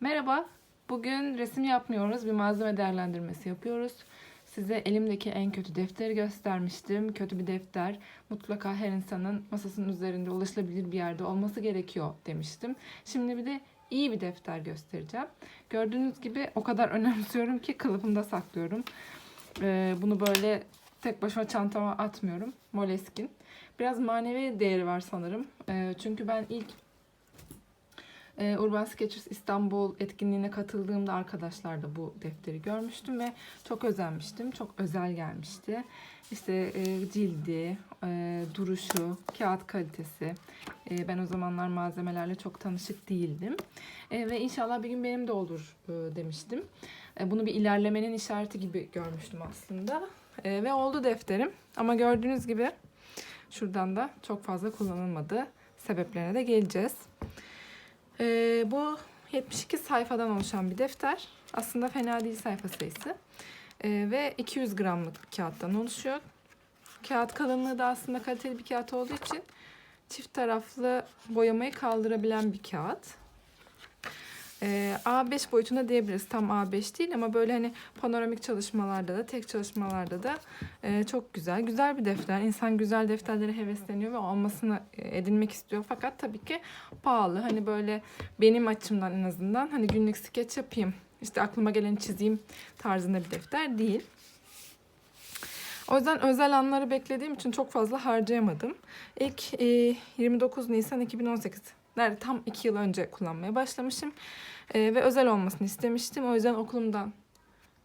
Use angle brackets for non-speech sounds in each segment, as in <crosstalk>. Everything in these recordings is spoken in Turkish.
Merhaba. Bugün resim yapmıyoruz. Bir malzeme değerlendirmesi yapıyoruz. Size elimdeki en kötü defteri göstermiştim. Kötü bir defter. Mutlaka her insanın masasının üzerinde ulaşılabilir bir yerde olması gerekiyor demiştim. Şimdi bir de iyi bir defter göstereceğim. Gördüğünüz gibi o kadar <laughs> önemsiyorum ki kılıfımda saklıyorum. Ee, bunu böyle tek başıma çantama atmıyorum. Moleskine. Biraz manevi değeri var sanırım. Ee, çünkü ben ilk e, Urban Sketchers İstanbul etkinliğine katıldığımda arkadaşlar da bu defteri görmüştüm ve çok özenmiştim. Çok özel gelmişti. İşte e, cildi, e, duruşu, kağıt kalitesi. E, ben o zamanlar malzemelerle çok tanışık değildim. E, ve inşallah bir gün benim de olur e, demiştim. E, bunu bir ilerlemenin işareti gibi görmüştüm aslında. E, ve oldu defterim. Ama gördüğünüz gibi şuradan da çok fazla kullanılmadı. Sebeplerine de geleceğiz. Ee, bu 72 sayfadan oluşan bir defter. Aslında fena değil sayfa sayısı. Ee, ve 200 gramlık kağıttan oluşuyor. Kağıt kalınlığı da aslında kaliteli bir kağıt olduğu için çift taraflı boyamayı kaldırabilen bir kağıt. Ee, A5 boyutunda diyebiliriz. Tam A5 değil ama böyle hani panoramik çalışmalarda da tek çalışmalarda da e, çok güzel. Güzel bir defter. İnsan güzel defterlere hevesleniyor ve olmasını e, edinmek istiyor. Fakat tabii ki pahalı. Hani böyle benim açımdan en azından hani günlük skeç yapayım. işte aklıma geleni çizeyim tarzında bir defter değil. O yüzden özel anları beklediğim için çok fazla harcayamadım. İlk e, 29 Nisan 2018 nerede tam 2 yıl önce kullanmaya başlamışım. E, ve özel olmasını istemiştim. O yüzden okulumdan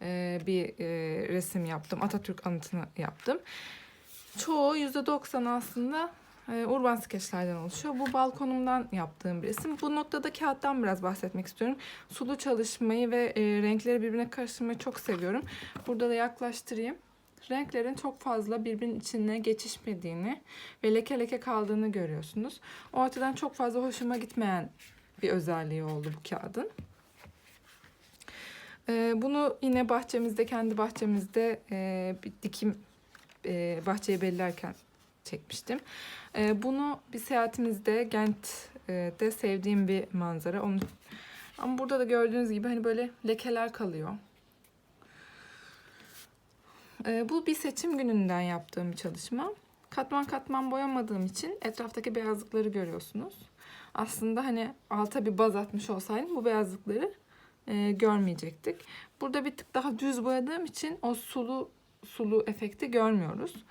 e, bir e, resim yaptım. Atatürk anıtını yaptım. Çoğu %90 aslında e, urban skeçlerden oluşuyor. Bu balkonumdan yaptığım bir resim. Bu noktada kağıttan biraz bahsetmek istiyorum. Sulu çalışmayı ve e, renkleri birbirine karıştırmayı çok seviyorum. Burada da yaklaştırayım. Renklerin çok fazla birbirinin içine geçişmediğini ve leke leke kaldığını görüyorsunuz. O açıdan çok fazla hoşuma gitmeyen bir özelliği oldu bu kağıdın. Ee, bunu yine bahçemizde, kendi bahçemizde e, bir dikim e, bahçeyi bellerken çekmiştim. E, bunu bir seyahatimizde Gent'te sevdiğim bir manzara. Onu, ama burada da gördüğünüz gibi hani böyle lekeler kalıyor. E, bu bir seçim gününden yaptığım bir çalışma. Katman katman boyamadığım için etraftaki beyazlıkları görüyorsunuz. Aslında hani alta bir baz atmış olsaydım bu beyazlıkları e, görmeyecektik. Burada bir tık daha düz boyadığım için o sulu sulu efekti görmüyoruz.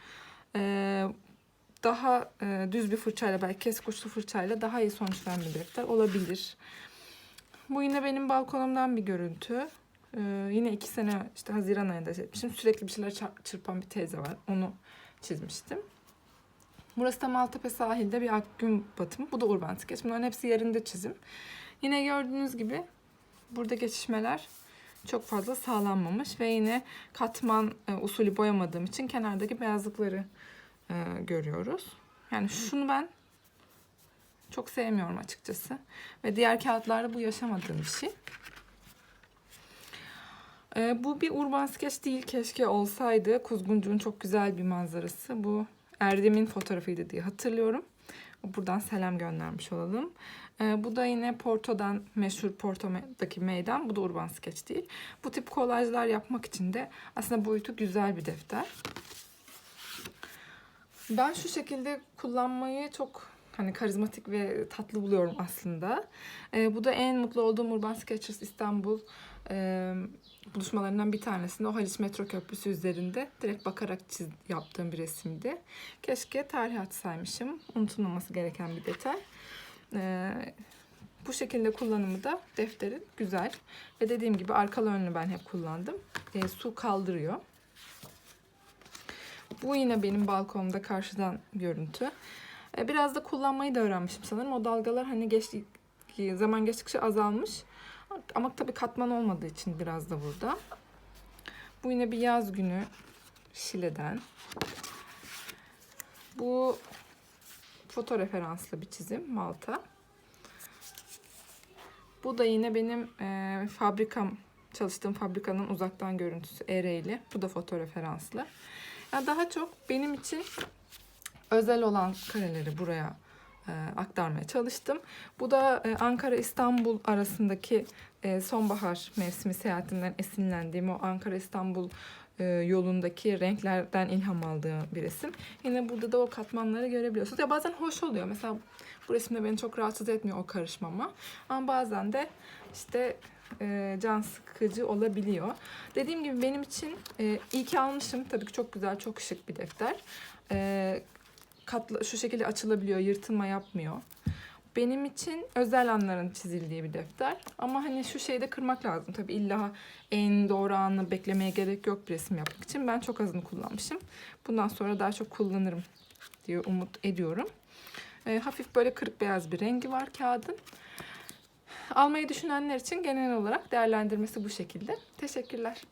E, daha e, düz bir fırçayla belki kesik uçlu fırçayla daha iyi sonuç veren bir defter olabilir. Bu yine benim balkonumdan bir görüntü. E, yine iki sene işte Haziran ayında çekmişim. Sürekli bir şeyler çırpan bir teyze var. Onu çizmiştim. Burası da Maltepe sahilde bir akgün batımı. Bu da urban sketch. Bunların hepsi yerinde çizim. Yine gördüğünüz gibi burada geçişmeler çok fazla sağlanmamış ve yine katman e, usulü boyamadığım için kenardaki beyazlıkları e, görüyoruz. Yani şunu ben çok sevmiyorum açıkçası. Ve diğer kağıtlarda bu yaşamadığım bir şey. E, bu bir urban sketch değil. Keşke olsaydı. Kuzguncuğun çok güzel bir manzarası. Bu Erdem'in fotoğrafıydı diye hatırlıyorum. Buradan selam göndermiş olalım. Ee, bu da yine Porto'dan meşhur Porto'daki meydan. Bu da urban sketch değil. Bu tip kolajlar yapmak için de aslında boyutu güzel bir defter. Ben şu şekilde kullanmayı çok hani karizmatik ve tatlı buluyorum aslında. Ee, bu da en mutlu olduğum Urban Sketchers İstanbul e, buluşmalarından bir tanesinde o Haliç Metro Köprüsü üzerinde direkt bakarak çiz, yaptığım bir resimdi. Keşke tarih atsaymışım. Unutulmaması gereken bir detay. Ee, bu şekilde kullanımı da defterin güzel. Ve dediğim gibi arkalı önlü ben hep kullandım. Ee, su kaldırıyor. Bu yine benim balkonumda karşıdan görüntü. Ee, biraz da kullanmayı da öğrenmişim sanırım. O dalgalar hani geçti, zaman geçtikçe azalmış. Ama tabii katman olmadığı için biraz da burada. Bu yine bir yaz günü Şile'den. Bu foto referanslı bir çizim Malta. Bu da yine benim e, fabrikam, çalıştığım fabrikanın uzaktan görüntüsü Ereğli. Bu da foto referanslı. Yani daha çok benim için özel olan kareleri buraya e, aktarmaya çalıştım. Bu da e, Ankara-İstanbul arasındaki e, sonbahar mevsimi seyahatimden esinlendiğim o Ankara-İstanbul e, yolundaki renklerden ilham aldığım bir resim. Yine burada da o katmanları görebiliyorsunuz. Ya bazen hoş oluyor. Mesela bu resimde beni çok rahatsız etmiyor o karışmama. Ama bazen de işte e, can sıkıcı olabiliyor. Dediğim gibi benim için e, iyi ki almışım. Tabii ki çok güzel, çok şık bir defter. E, katla, şu şekilde açılabiliyor, yırtılma yapmıyor. Benim için özel anların çizildiği bir defter. Ama hani şu şeyi de kırmak lazım. Tabii illa en doğru anı beklemeye gerek yok bir resim yapmak için. Ben çok azını kullanmışım. Bundan sonra daha çok kullanırım diye umut ediyorum. E, hafif böyle kırık beyaz bir rengi var kağıdın. Almayı düşünenler için genel olarak değerlendirmesi bu şekilde. Teşekkürler.